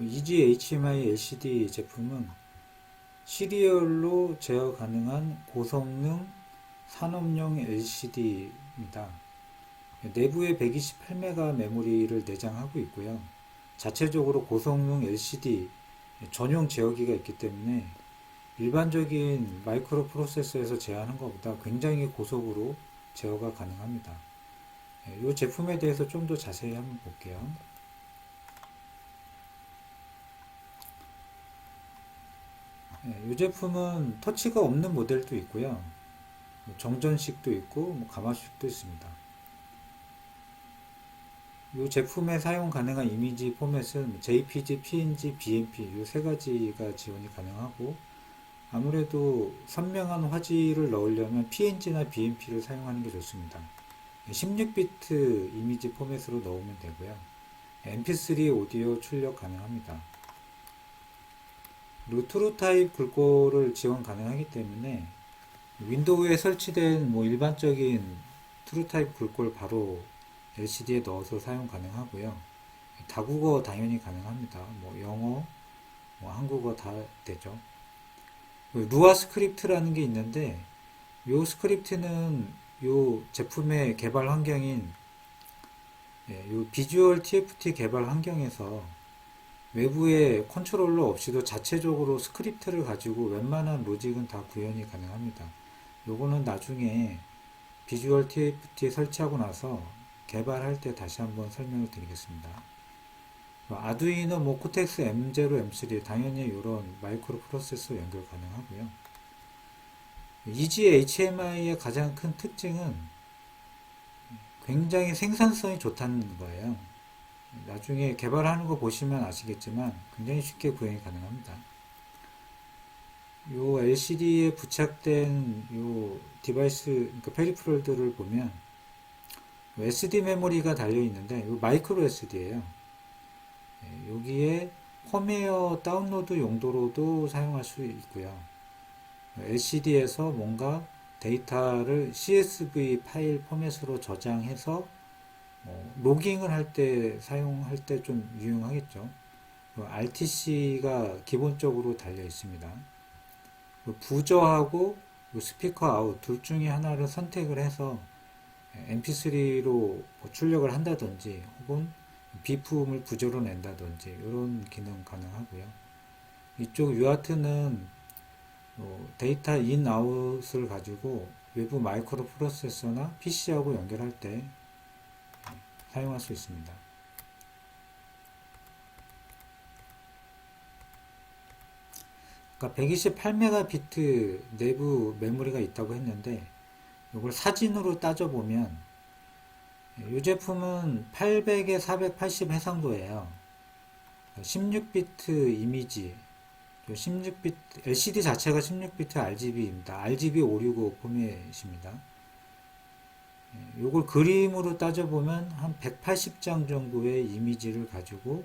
EG HMI LCD 제품은 시리얼로 제어 가능한 고성능 산업용 LCD입니다. 내부에 128메가 메모리를 내장하고 있고요. 자체적으로 고성능 LCD 전용 제어기가 있기 때문에 일반적인 마이크로 프로세서에서 제어하는 것보다 굉장히 고속으로 제어가 가능합니다. 이 제품에 대해서 좀 더 자세히 한번 볼게요. 이 제품은 터치가 없는 모델도 있고요. 뭐 정전식도 있고 뭐 가마식도 있습니다. 이 제품에 사용 가능한 이미지 포맷은 JPG, PNG, BMP 이 세 가지가 지원이 가능하고 아무래도 선명한 화질을 넣으려면 PNG나 BMP를 사용하는 게 좋습니다. 16비트 이미지 포맷으로 넣으면 되고요. MP3 오디오 출력 가능합니다. 그리고 트루 타입 글꼴을 지원 가능하기 때문에 윈도우에 설치된 뭐 일반적인 트루 타입 글꼴 바로 LCD에 넣어서 사용 가능하고요. 다국어 당연히 가능합니다. 뭐 영어, 뭐 한국어 다 되죠. 루아 스크립트라는 게 있는데 이 스크립트는 이 제품의 개발 환경인 예, 요 비주얼 TFT 개발 환경에서 외부에 컨트롤러 없이도 자체적으로 스크립트를 가지고 웬만한 로직은 다 구현이 가능합니다. 요거는 나중에 비주얼 TFT 설치하고 나서 개발할 때 다시 한번 설명을 드리겠습니다. 아두이노 뭐 코텍스 M0, M3 당연히 이런 마이크로 프로세서 연결 가능하고요. EG HMI의 가장 큰 특징은 굉장히 생산성이 좋다는 거예요. 나중에 개발하는 거 보시면 아시겠지만 굉장히 쉽게 구현이 가능합니다. 요 LCD에 부착된 요 디바이스, 그러니까 페리프럴들을 보면 SD 메모리가 달려 있는데 요 마이크로 SD예요. 여기에 펌웨어 다운로드 용도로도 사용할 수 있고요. LCD에서 뭔가 데이터를 CSV 파일 포맷으로 저장해서 어, 로깅을 할 때 사용할 때 좀 유용하겠죠. RTC가 기본적으로 달려 있습니다. 부저하고 스피커 아웃 둘 중에 하나를 선택을 해서 MP3로 출력을 한다든지 혹은 비품을 부저로 낸다든지 이런 기능 가능하고요. 이쪽 유아트는 어, 데이터 인 아웃을 가지고 외부 마이크로 프로세서나 PC하고 연결할 때 사용할 수 있습니다. 그러니까 128메가비트 내부 메모리가 있다고 했는데 이걸 사진으로 따져보면 이 제품은 800에 480 해상도예요. 16비트 이미지 16비트 LCD 자체가 16비트 RGB입니다. RGB 565 포맷입니다. 이걸 그림으로 따져보면 한 180장 정도의 이미지를 가지고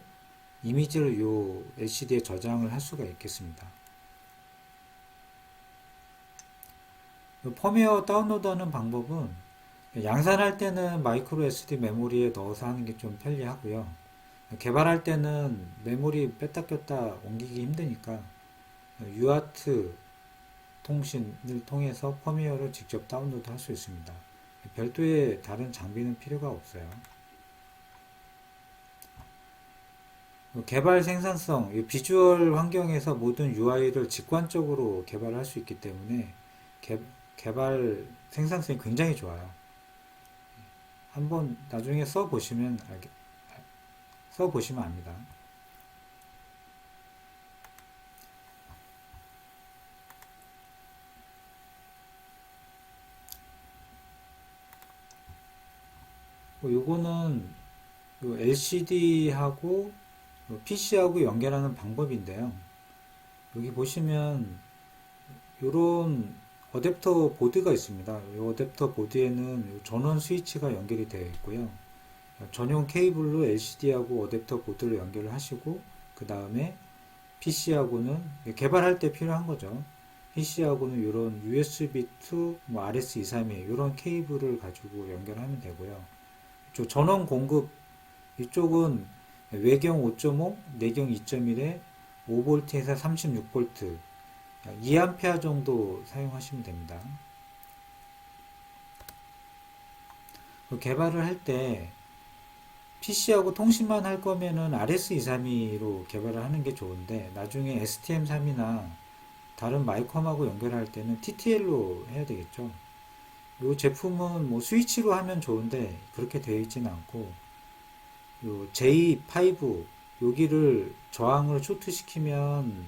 이미지를 요 LCD에 저장을 할 수가 있겠습니다. 펌웨어 다운로드하는 방법은 양산할 때는 마이크로 SD 메모리에 넣어서 하는 게 좀 편리하고요. 개발할 때는 메모리 뺐다 꼈다 옮기기 힘드니까 UART 통신을 통해서 펌웨어를 직접 다운로드 할 수 있습니다. 별도의 다른 장비는 필요가 없어요. 개발 생산성, 비주얼 환경에서 모든 UI를 직관적으로 개발할 수 있기 때문에 개, 개발 생산성이 굉장히 좋아요. 한번 나중에 써 보시면 써 보시면 압니다. 요거는 LCD하고 PC하고 연결하는 방법인데요. 여기 보시면 요런 어댑터 보드가 있습니다. 이 어댑터 보드에는 전원 스위치가 연결이 되어 있고요. 전용 케이블로 LCD하고 어댑터 보드를 연결을 하시고 그 다음에 PC하고는 개발할 때 필요한 거죠. PC하고는 이런 USB to 뭐 RS232 이런 케이블을 가지고 연결하면 되고요. 전원 공급 이쪽은 외경 5.5, 내경 2.1에 5V에서 36V 2A 정도 사용하시면 됩니다. 그 개발을 할 때 PC하고 통신만 할 거면은 RS232로 개발을 하는 게 좋은데 나중에 STM3이나 다른 마이컴하고 연결할 때는 TTL로 해야 되겠죠. 이 제품은 뭐 스위치로 하면 좋은데 그렇게 되어 있지는 않고 요 J5 여기를 저항을 쇼트시키면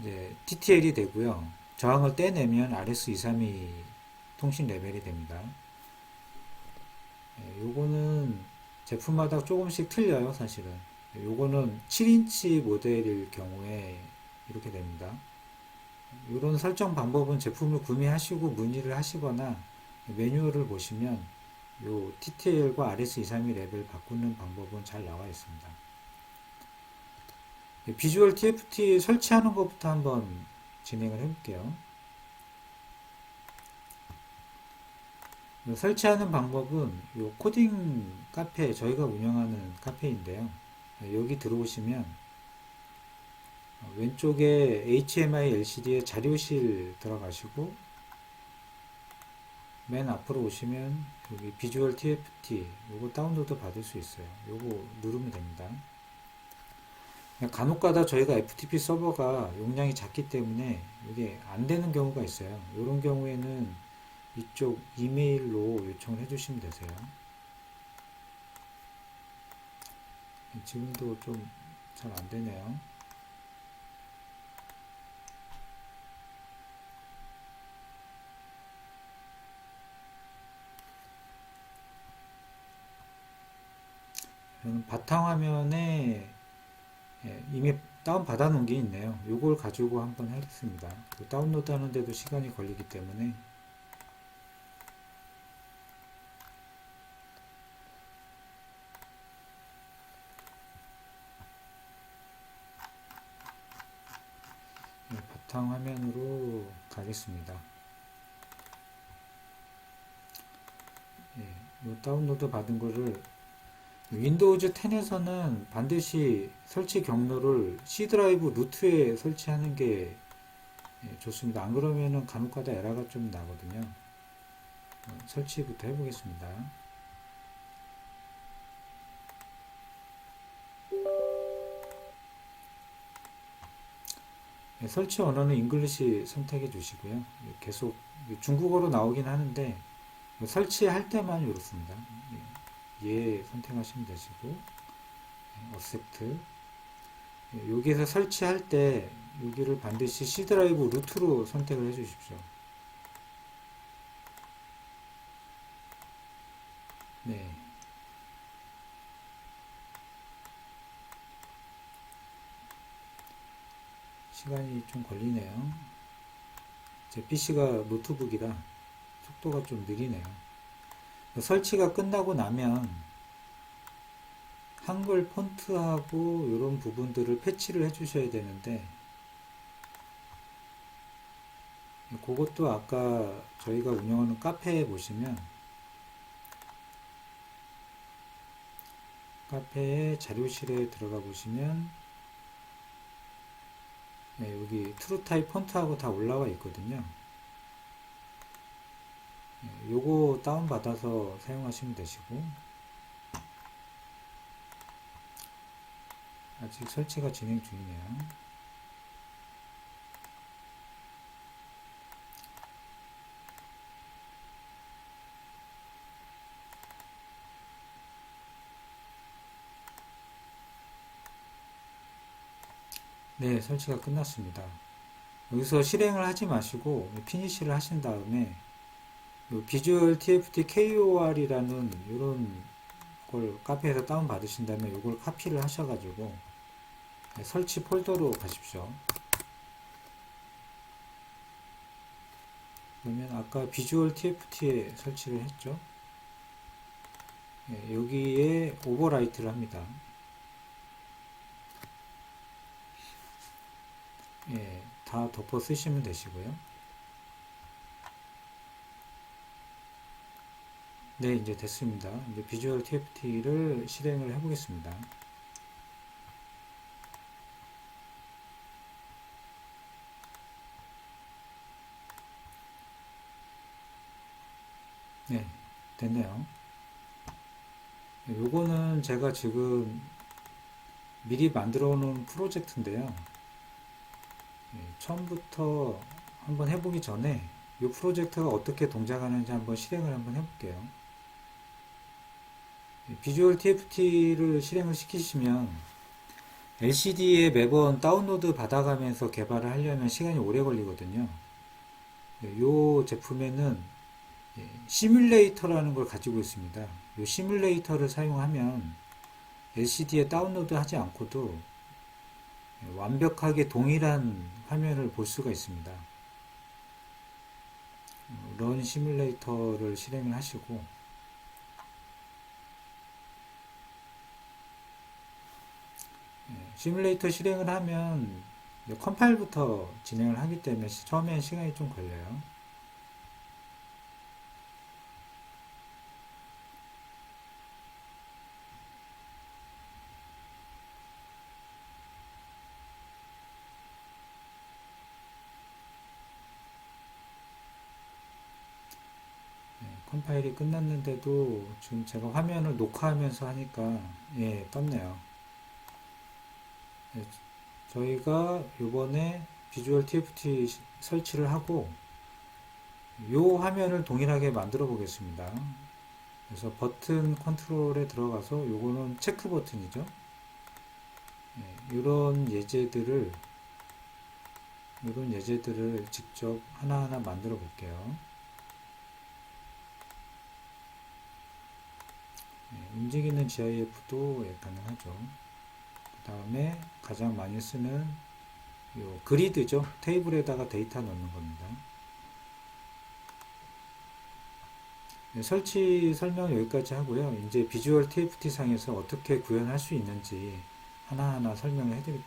이제 TTL이 되고요. 저항을 떼내면 RS232 통신 레벨이 됩니다. 예, 요거는 제품마다 조금씩 틀려요, 사실은. 요거는 7인치 모델일 경우에 이렇게 됩니다. 이런 설정 방법은 제품을 구매하시고 문의를 하시거나 매뉴얼을 보시면 요 TTL과 RS232 레벨 바꾸는 방법은 잘 나와 있습니다. 예, 비주얼 TFT 설치하는 것부터 한번 진행을 해볼게요. 설치하는 방법은 요 코딩 카페 저희가 운영하는 카페인데요. 예, 여기 들어오시면 어, 왼쪽에 HMI LCD에 자료실 들어가시고 맨 앞으로 오시면 여기 비주얼 TFT 요거 다운로드 받을 수 있어요. 요거 누르면 됩니다. 간혹가다 저희가 FTP 서버가 용량이 작기 때문에 이게 안 되는 경우가 있어요. 이런 경우에는 이쪽 이메일로 요청을 해주시면 되세요. 지금도 좀 잘 안 되네요. 바탕화면에 예, 이미 다운 받아 놓은 게 있네요. 이걸 가지고 한번 하겠습니다. 다운로드 하는데도 시간이 걸리기 때문에 예, 바탕 화면으로 가겠습니다. 예, 이 다운로드 받은 거를 윈도우즈 10에서는 반드시 설치 경로를 C 드라이브 루트에 설치하는 게 예, 좋습니다. 안 그러면은 간혹가다 에러가 좀 나거든요. 어, 설치부터 해보겠습니다. 예, 설치 언어는 잉글리시 선택해 주시고요. 예, 계속 중국어로 나오긴 하는데 설치할 때만 이렇습니다. 예 선택하시면 되시고 어셉트 여기에서 설치할 때 여기를 반드시 C 드라이브 루트로 선택을 해 주십시오. 네. 시간이 좀 걸리네요. 제 PC가 노트북이라 속도가 좀 느리네요. 설치가 끝나고 나면 한글 폰트하고 이런 부분들을 패치를 해 주셔야 되는데 그것도 아까 저희가 운영하는 카페에 보시면 카페의 자료실에 들어가 보시면 네, 여기 트루타입 폰트하고 다 올라와 있거든요. 예, 요거 다운받아서 사용하시면 되시고 아직 설치가 진행 중이네요. 네, 설치가 끝났습니다. 여기서 실행을 하지 마시고 피니시를 하신 다음에 비주얼 TFT KOR이라는 이런 걸 카페에서 다운 받으신다면 이걸 카피를 하셔가지고 네, 설치 폴더로 가십시오. 그러면 아까 비주얼 TFT에 설치를 했죠. 네, 여기에 오버라이트를 합니다. 예, 다 덮어 쓰시면 되시고요. 네, 이제 됐습니다. 이제 비주얼 TFT를 실행을 해보겠습니다. 네, 됐네요. 네, 요거는 제가 지금 미리 만들어 놓은 프로젝트인데요. 네, 처음부터 한번 해보기 전에 이 프로젝트가 어떻게 동작하는지 한번 실행을 한번 해볼게요. 비주얼 TFT를 실행을 시키시면 LCD에 매번 다운로드 받아가면서 개발을 하려면 시간이 오래 걸리거든요. 이 제품에는 예, 시뮬레이터라는 걸 가지고 있습니다. 이 시뮬레이터를 사용하면 LCD에 다운로드 하지 않고도 완벽하게 동일한 화면을 볼 수가 있습니다. 런 시뮬레이터를 실행을 하시고 예, 시뮬레이터 실행을 하면 컴파일부터 진행을 하기 때문에 시- 처음엔 시간이 좀 걸려요. 예, 컴파일이 끝났는데도 지금 제가 화면을 녹화하면서 하니까 예, 떴네요. 예, 저희가 요번에 비주얼 TFT 시- 설치를 하고 요 화면을 동일하게 만들어 보겠습니다. 그래서 버튼 컨트롤에 들어가서 요거는 체크 버튼이죠. 예, 이런 예제들을 이런 예제들을 직접 하나하나 만들어 볼게요. 예, 움직이는 GIF도 예, 가능하죠. 그 다음에 가장 많이 쓰는 요 그리드죠. 테이블에다가 데이터 넣는 겁니다. 네, 설치 설명 여기까지 하고요. 이제 비주얼 TFT 상에서 어떻게 구현할 수 있는지 하나하나 설명을 해드릴게요.